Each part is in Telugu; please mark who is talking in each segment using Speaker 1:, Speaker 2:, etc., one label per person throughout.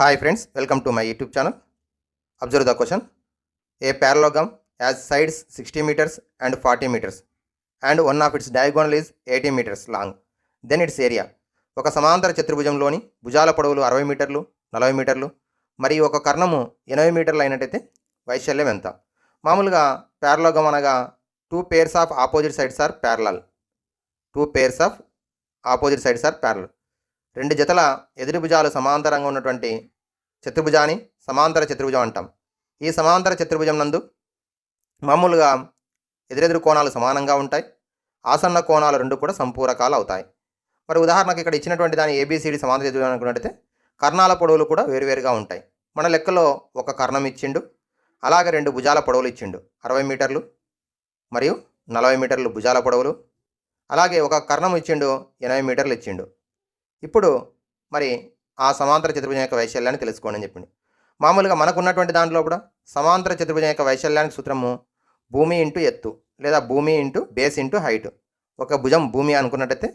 Speaker 1: Hi friends welcome to my YouTube channel observe the question a parallelogram as sides sixty meters and forty meters and one of its diagonal is eighty meters long then its area ఒక సమాంతర చతుర్భుజంలోని భుజాల పొడవులు అరవై మీటర్లు నలభై మీటర్లు మరియు ఒక కర్ణము ఎనభై మీటర్లు అయినట్టయితే వైశల్యం ఎంత? మామూలుగా ప్యారలోగం అనగా two pairs of opposite sides are parallel two pairs of opposite sides are parallel రెండు జతల ఎదురు భుజాలు సమాంతరంగా ఉన్నటువంటి చతుర్భుజాన్ని సమాంతర చతుర్భుజం అంటాం. ఈ సమాంతర చతుర్భుజం నందు మామూలుగా ఎదురెదురు కోణాలు సమానంగా ఉంటాయి. ఆసన్న కోణాలు రెండు కూడా సంపూరకాలు అవుతాయి. మరి ఉదాహరణకు ఇక్కడ ఇచ్చినటువంటి దాని ఏబిసిడి సమాంతర చతుర్భుజం అనుకున్నట్టయితే కర్ణాల పొడవులు కూడా వేరువేరుగా ఉంటాయి. మన లెక్కలో ఒక కర్ణం ఇచ్చిండు అలాగే రెండు భుజాల పొడవులు ఇచ్చిండు. అరవై మీటర్లు మరియు నలభై మీటర్లు భుజాల పొడవులు అలాగే ఒక కర్ణం ఇచ్చిండు ఎనభై మీటర్లు ఇచ్చిండు. ఇప్పుడు మరి ఆ సమాంతర చతుర్భుజం యొక్క వైశాల్యాన్ని తెలుసుకోండి అని చెప్పింది మామూలుగా మనకున్నటువంటి దాంట్లో కూడా సమాంతర చతుర్భుజం యొక్క వైశాల్యానికి సూత్రము భూమి ఇంటూ ఎత్తు లేదా భూమి ఇంటూ బేస్ ఇంటూ హైట్. ఒక భుజం భూమి అనుకున్నట్టయితే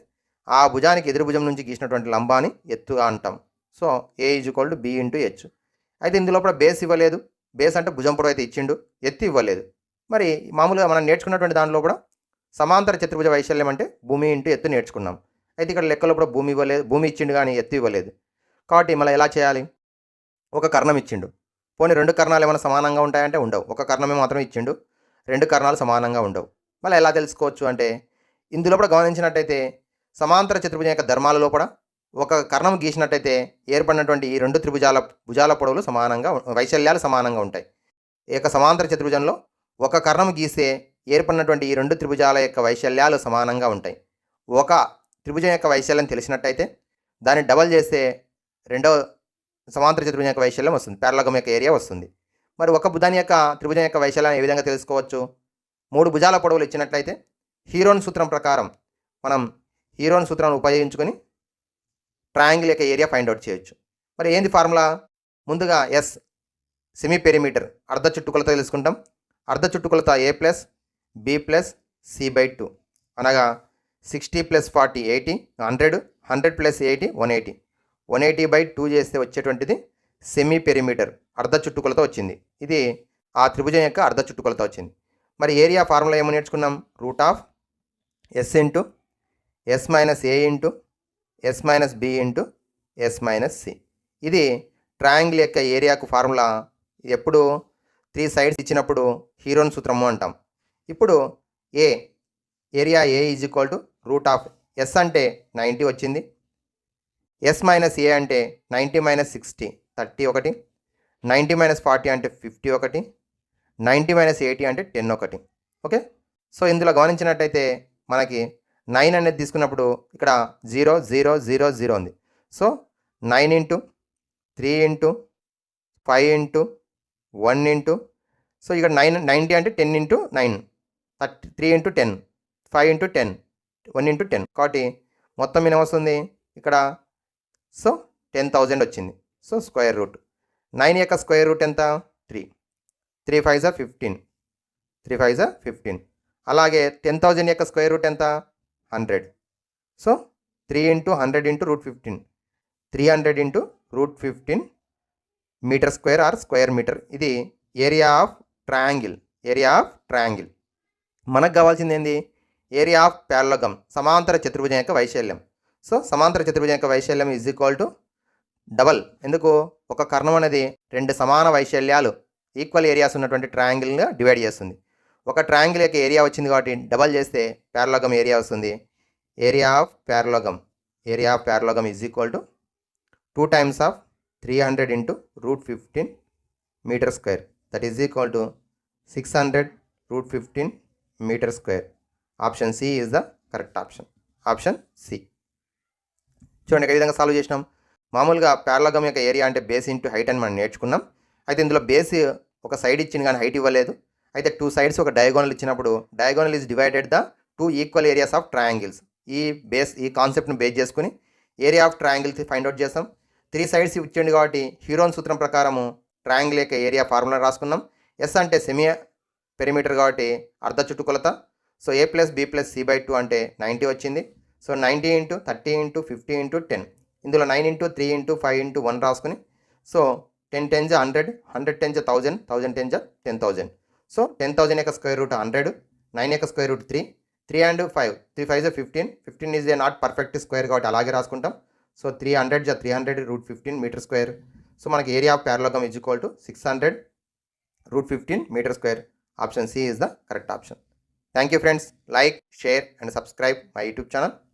Speaker 1: ఆ భుజానికి ఎదురు భుజం నుంచి గీసినటువంటి లంబాన్ని ఎత్తుగా అంటాం. So A is equal to B into H అయితే ఇందులో కూడా బేస్ ఇవ్వలేదు. బేస్ అంటే భుజం పొడవు అయితే ఇచ్చిండు ఎత్తు ఇవ్వలేదు. మరి మామూలుగా మనం నేర్చుకున్నటువంటి దానిలో కూడా సమాంతర చతుర్భుజ వైశాల్యం అంటే భూమి ఇంటూ ఎత్తు నేర్చుకున్నాం. అయితే ఇక్కడ లెక్కలో కూడా భూమి ఇవ్వలేదు భూమి ఇచ్చిండు కానీ ఎత్తు ఇవ్వలేదు. కాబట్టి మళ్ళీ ఎలా చేయాలి? ఒక కర్ణం ఇచ్చిండు. పోనీ రెండు కర్ణాలు ఏమైనా సమానంగా ఉంటాయంటే ఉండవు. ఒక కర్ణమే మాత్రం ఇచ్చిండు. రెండు కర్ణాలు సమానంగా ఉండవు. మళ్ళీ ఎలా తెలుసుకోవచ్చు అంటే ఇందులో కూడా గమనించినట్టయితే సమాంతర చతుర్భుజం యొక్క ధర్మాలలో కూడా ఒక కర్ణం గీసినట్టయితే ఏర్పడినటువంటి ఈ రెండు త్రిభుజాల భుజాల పొడవులు సమానంగా వైశల్యాలు సమానంగా ఉంటాయి. ఈ యొక్క సమాంతర చతుర్భుజంలో ఒక కర్ణం గీస్తే ఏర్పడినటువంటి ఈ రెండు త్రిభుజాల యొక్క వైశల్యాలు సమానంగా ఉంటాయి. ఒక త్రిభుజం యొక్క వైశాల్యం తెలిసినట్టయితే దాన్ని డబల్ చేస్తే రెండవ సమాంతర చతుర్భుజం యొక్క వైశాల్యం వస్తుంది. పేర్లగం యొక్క ఏరియా వస్తుంది. మరి ఒక భుజాని యొక్క త్రిభుజం యొక్క వైశాల్యం ఏ విధంగా తెలుసుకోవచ్చు? మూడు భుజాల పొడవులు ఇచ్చినట్లయితే హీరోన్ సూత్రం ప్రకారం మనం హీరోన్ సూత్రాన్ని ఉపయోగించుకొని ట్రయాంగిల్ యొక్క ఏరియా ఫైండ్ అవుట్ చేయొచ్చు. మరి ఏంది ఫార్ములా ముందుగా ఎస్ సెమీ పెరిమీటర్ అర్ధ చుట్టుకొలత తెలుసుకుంటాం. అర్ధ చుట్టుకొలత A plus B plus C by two అనగా sixty plus forty eighty hundred hundred plus eighty one eighty. One eighty by two చేస్తే వచ్చేటువంటిది సెమీ పెరిమీటర్ అర్ధ చుట్టుకొలత వచ్చింది. ఇది ఆ త్రిభుజం యొక్క అర్ధ చుట్టుకొలత వచ్చింది. మరి ఏరియా ఫార్ములా ఏమో నేర్చుకున్నాం? Root of S into S minus A into S minus B into S minus C ఇది ట్రయాంగిల్ యొక్క ఏరియాకు ఫార్ములా ఎప్పుడు త్రీ సైడ్స్ ఇచ్చినప్పుడు హీరోన్ సూత్రము అంటాం. ఇప్పుడు A area A is equal to root of S అంటే నైంటీ వచ్చింది. ఎస్ మైనస్ ఏ అంటే నైంటీ మైనస్ సిక్స్టీ థర్టీ ఒకటి. నైంటీ మైనస్ ఫార్టీ అంటే ఫిఫ్టీ ఒకటి. నైంటీ మైనస్ ఎయిటీ అంటే టెన్ ఒకటి. ఓకే? సో ఇందులో గమనించినట్టయితే మనకి నైన్ అనేది తీసుకున్నప్పుడు ఇక్కడ జీరో జీరో జీరో జీరో ఉంది. So nine into three into five into one into so ఇక్కడ నైన్ నైంటీ అంటే ten into nine. Thirty three into ten five into ten. One into ten. కాబట్టి మొత్తం ఏం వస్తుంది ఇక్కడ సో టెన్ థౌజండ్ వచ్చింది. So square root. నైన్ యొక్క స్క్వేర్ రూట్ ఎంత? త్రీ. త్రీ ఫైవ్ జా ఫిఫ్టీన్. త్రీ ఫైవ్ జా ఫిఫ్టీన్. అలాగే టెన్ థౌజండ్ యొక్క స్క్వేర్ రూట్ ఎంత? Hundred. So three into hundred into root fifteen. Three hundred into root fifteen metre square or square metre. ఇది area of triangle. Area of triangle. మనకు కావాల్సింది ఏంది? ఏరియా ఆఫ్ ప్యారలగం సమాంతర చతుర్భుజం యొక్క వైశాల్యం. సో సమాంతర చతుర్భుజం యొక్క వైశాల్యం ఈజ్ ఈక్వల్ టు డబల్ ఎందుకు? ఒక కర్ణం అనేది రెండు సమాన వైశాల్యాలు ఈక్వల్ ఏరియాస్ ఉన్నటువంటి ట్రయాంగిల్గా డివైడ్ చేస్తుంది. ఒక ట్రయాంగిల్ యొక్క ఏరియా వచ్చింది కాబట్టి డబల్ చేస్తే ప్యారలోగం ఏరియా వస్తుంది. Area of parallelogram area of parallelogram is equal to two times of three hundred into root fifteen meter square that is equal to six hundred root fifteen meter square option C is the correct option. Option C. చూడండి ఇక్కడ ఈ విధంగా సాల్వ్ చేసినాం. మామూలుగా ప్యారలగం యొక్క ఏరియా అంటే బేస్ ఇంటూ హైట్ అని మనం నేర్చుకున్నాం. అయితే ఇందులో బేస్ ఒక సైడ్ ఇచ్చింది కానీ హైట్ ఇవ్వలేదు. అయితే టూ సైడ్స్ ఒక డయాగోనల్ ఇచ్చినప్పుడు diagonal is divided the two equal areas of triangles. ఈ బేస్ ఈ కాన్సెప్ట్ని బేస్ చేసుకుని area of triangles find out చేస్తాం త్రీ సైడ్స్ ఇచ్చింది కాబట్టి హీరోన్ సూత్రం ప్రకారము ట్రయాంగిల్ యొక్క ఏరియా ఫార్ములా రాసుకున్నాం. ఎస్ అంటే సెమీ పెరిమీటర్ కాబట్టి అర్ధ చుట్టుకొలత so A plus B plus C by two అంటే నైంటీ వచ్చింది. So ninety into thirty into fifty into ten ఇందులో nine into three into five into one రాసుకుని సో టెన్ టెన్ జా హండ్రెడ్ హండ్రెడ్ టెన్ జా థౌజండ్ థౌజండ్ టెన్ జా ten thousand so ten thousand యొక్క స్క్వేర్ రూట్ హండ్రెడ్ నైన్ యొక్క square root three three and five three five జా fifteen fifteen is a not perfect square కాబట్టి అలాగే రాసుకుంటాం. సో త్రీ హండ్రెడ్ జా three hundred root fifteen meter square so మనకి area of parallelogram is equal to six hundred root fifteen meter square option C is the correct option Thank you friends. Like, share and subscribe my YouTube channel.